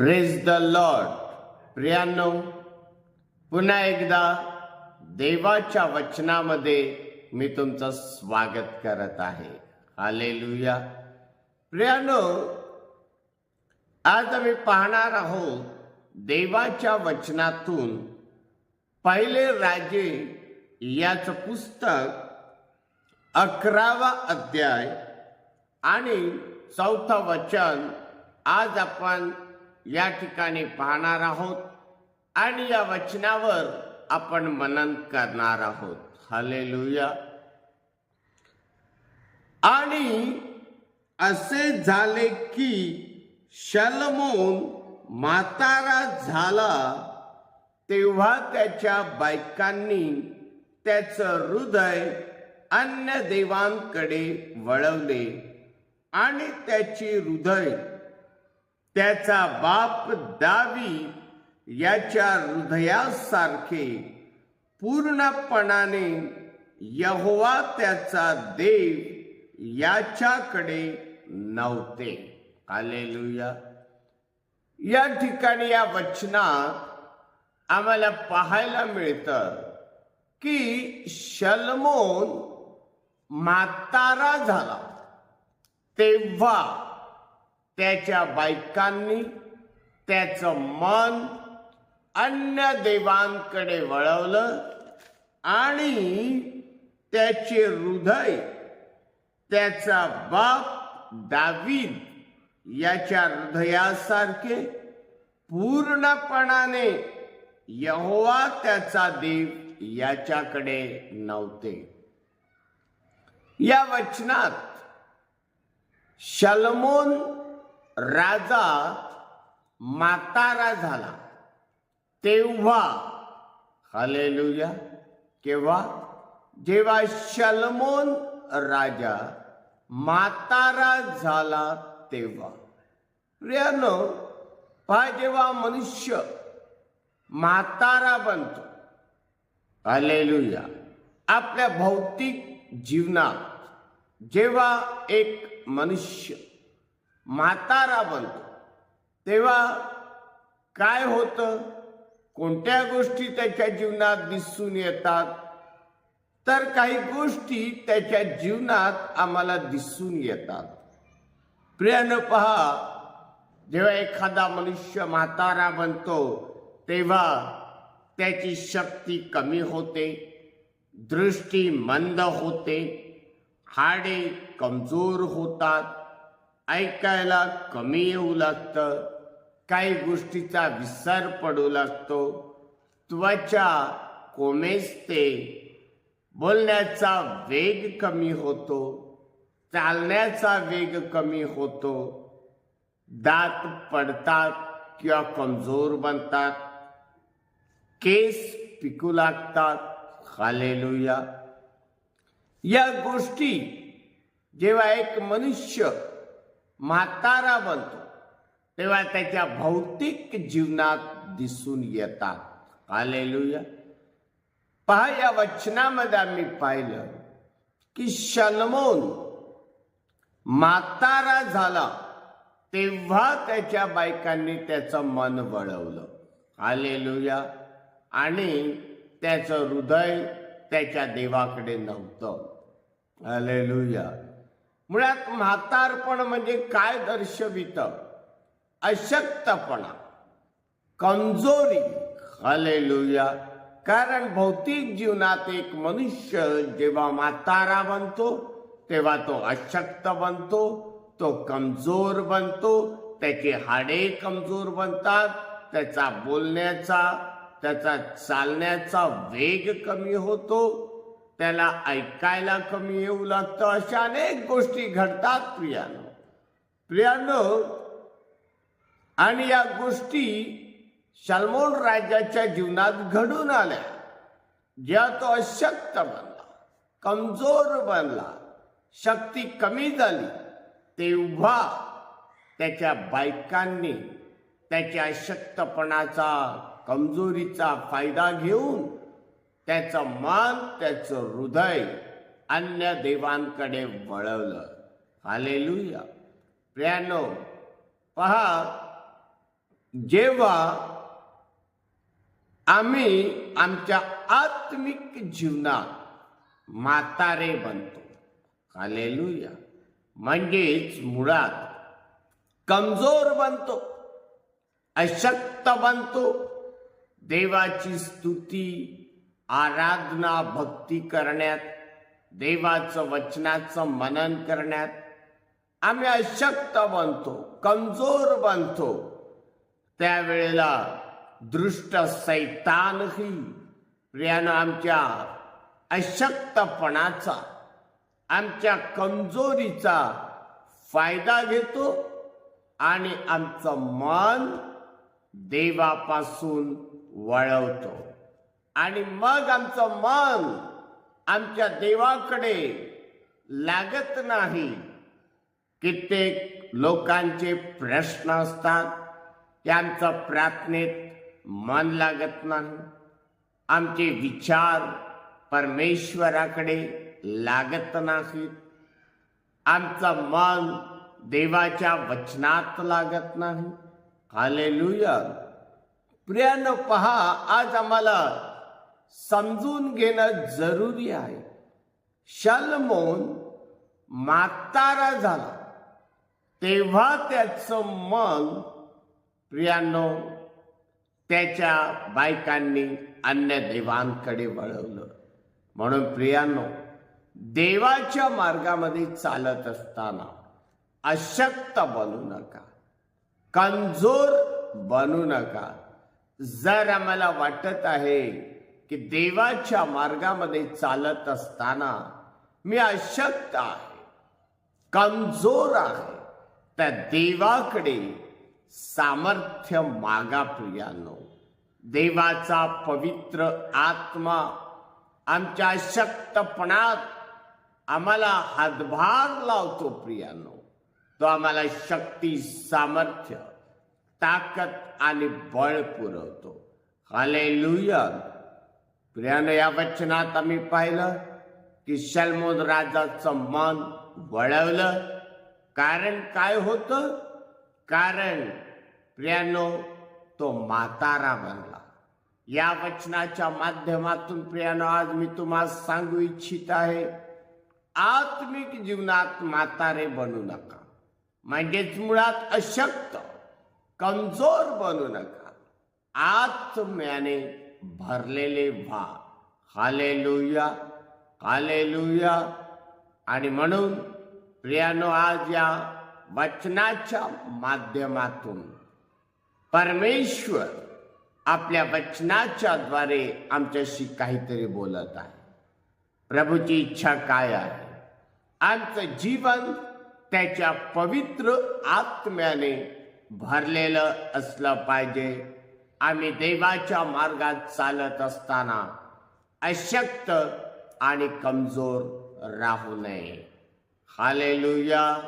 Praise the Lord प्रियांनो पुन्हा एकदा देवाच्या वचनामध्ये मी तुमचं स्वागत करत आहे. हालेलुया प्रियांनो आज आम्ही पाहणार आहोत देवाच्या वचनातून पहिले राजे याचं पुस्तक अकरावा अध्याय आणि चौथं वचन आज आपण या ठिकाणी पाहणार आहोत आणि या वचनावर आपण मनन करणार आहोत. हालेलुया. आणि असे झाले की शलमोन म्हातारा झाला तेव्हा त्याच्या बायकांनी त्याचं हृदय अन्य देवांकडे वळवले आणि त्याची हृदय त्याचा बाप दावी याच्या हृदयासारखे पूर्णपणाने यहोवा त्याचा देव याच्याकडे नव्हते. आलेलुया या ठिकाणी या वचनात आम्हाला पाहायला मिळतं की शलमोन म्हातारा झाला. तेव्हा त्याच्या बायकांनी त्याचं मन अन्य देवांकडे वळवलं आणि त्याचे हृदय त्याचा बाप दावीद याच्या हृदयासारखे पूर्णपणाने यहोवा त्याचा देव याच्याकडे नव्हते. या वचनात शलमोन राजा म्हातारा झाला. तेव्हा हालेलुया केव्हा? जेव्हा शलमोन राजा म्हातारा झाला तेव्हा. प्रियानो पहा जेव्हा मनुष्य म्हातारा बनतो. हालेलुया. आपल्या भौतिक जीवनात जेव्हा एक मनुष्य म्हातारा बनतो तेव्हा काय होतं? कोणत्या गोष्टी त्याच्या जीवनात दिसून येतात? तर काही गोष्टी त्याच्या जीवनात आम्हाला दिसून येतात. प्रियानं पहा जेव्हा एखादा मनुष्य म्हातारा बनतो तेव्हा त्याची शक्ती कमी होते दृष्टी मंद होते हाडे कमजोर होतात ऐकायला कमी येऊ लागतं. काही गोष्टीचा विसर पडू लागतो. त्वचा कोमेजते. बोलण्याचा वेग कमी होतो. चालण्याचा वेग कमी होतो. दात पडतात किंवा कमजोर बनतात. केस पिकू लागतात. हालेलुया. या गोष्टी जेव्हा एक मनुष्य म्हातारा बनतो. तेव्हा त्याच्या भौतिक जीवनात दिसून येतात. आलेलुया पहा या वचनामध्ये आम्ही पाहिलं की शलमोन म्हातारा झाला तेव्हा त्याच्या बायकांनी त्याचं मन वळवलं. आलेलुया आणि त्याचं हृदय त्याच्या देवाकडे नव्हतं. आलेलुया मुळात म्हातारपण म्हणजे काय दर्शवित? अशक्तपणा. कमजोरी. हलेलुया. कारण भौतिक जीवनात एक मनुष्य जेव्हा म्हातारा बनतो तेव्हा तो अशक्त बनतो तो कमजोर बनतो त्याचे हाडे कमजोर बनतात त्याचा बोलण्याचा त्याचा चालण्याचा वेग कमी होतो त्याला ऐकायला कमी येऊ लागतं. अशा अनेक गोष्टी घडतात प्रियानो. प्रियानो आणि या गोष्टी सलमोन राजाच्या जीवनात घडून आल्या. जेव्हा तो अशक्त बनला कमजोर बनला शक्ती कमी झाली तेव्हा त्याच्या बायकांनी त्याच्या अशक्तपणाचा कमजोरीचा फायदा घेऊन त्याचं मन त्याचं हृदय अन्य देवांकडे वळवलं. हालेलुया. प्रियानो पहा जेव्हा आम्ही आमच्या आत्मिक जीवनात म्हातारे बनतो. हालेलुया. म्हणजेच मुळात कमजोर बनतो अशक्त बनतो. देवाची स्तुती आराधना भक्ती करण्यात देवाचं वचनाचं मनन करण्यात आम्ही अशक्त बनतो कमजोर बनतो. त्यावेळेला दृष्ट सैतानही प्रियानं आमच्या अशक्तपणाचा आमच्या कमजोरीचा फायदा घेतो आणि आमचं मन देवापासून वळवतो. आणि मग आमचं मन आमच्या देवाकडे लागत नाही. कित्येक लोकांचे प्रश्न असतात. त्यांचं आमचं प्रार्थनेत मन लागत नाही. आमचे विचार परमेश्वराकडे लागत नाहीत. आमचं मन देवाच्या वचनात लागत नाही. हालेलुया. प्रियानं पहा आज आम्हाला समजून घेणं जरुरी आहे. शलमोन म्हातारा झाला. तेव्हा त्याचं मन प्रियानो त्याच्या बायकांनी अन्य देवांकडे वळवलं. म्हणून प्रियानो देवाच्या मार्गामध्ये चालत असताना अशक्त बनू नका. कमजोर बनू नका. जर आम्हाला वाटत आहे की देवाच्या मार्गामध्ये चालत असताना मी अशक्त आहे कमजोर आहे. त्या देवाकडे सामर्थ्य मागा प्रियानो. देवाचा पवित्र आत्मा आमच्या अशक्तपणात आम्हाला हातभार लावतो प्रियानो. तो आम्हाला शक्ती सामर्थ्य ताकद आणि बळ पुरवतो. हालेलुया. प्रियानं या वचनात आम्ही पाहिलं की शलमोद राजाचं मन वळवलं. कारण काय होतं? कारण प्रियानो तो म्हातारा बनला. या वचनाच्या माध्यमातून प्रियानो आज मी तुम्हाला सांगू इच्छित आहे आत्मिक जीवनात म्हातारे बनू नका. म्हणजेच मुळात अशक्त कमजोर बनू नका. आत्म्याने भरलेले व्हा. Hallelujah hallelujah. आणि म्हणून प्रियानो आज या वचनाच्या माध्यमातून परमेश्वर आपल्या वचनाच्या द्वारे आमच्याशी काहीतरी बोलत आहे. प्रभूची इच्छा काय आहे? आमचं जीवन त्याच्या पवित्र आत्म्याने भरलेलं असलं पाहिजे. आम्ही देवाच्या मार्गात चालत असताना अशक्त आणि कमजोर राहू नये. हालेलुया.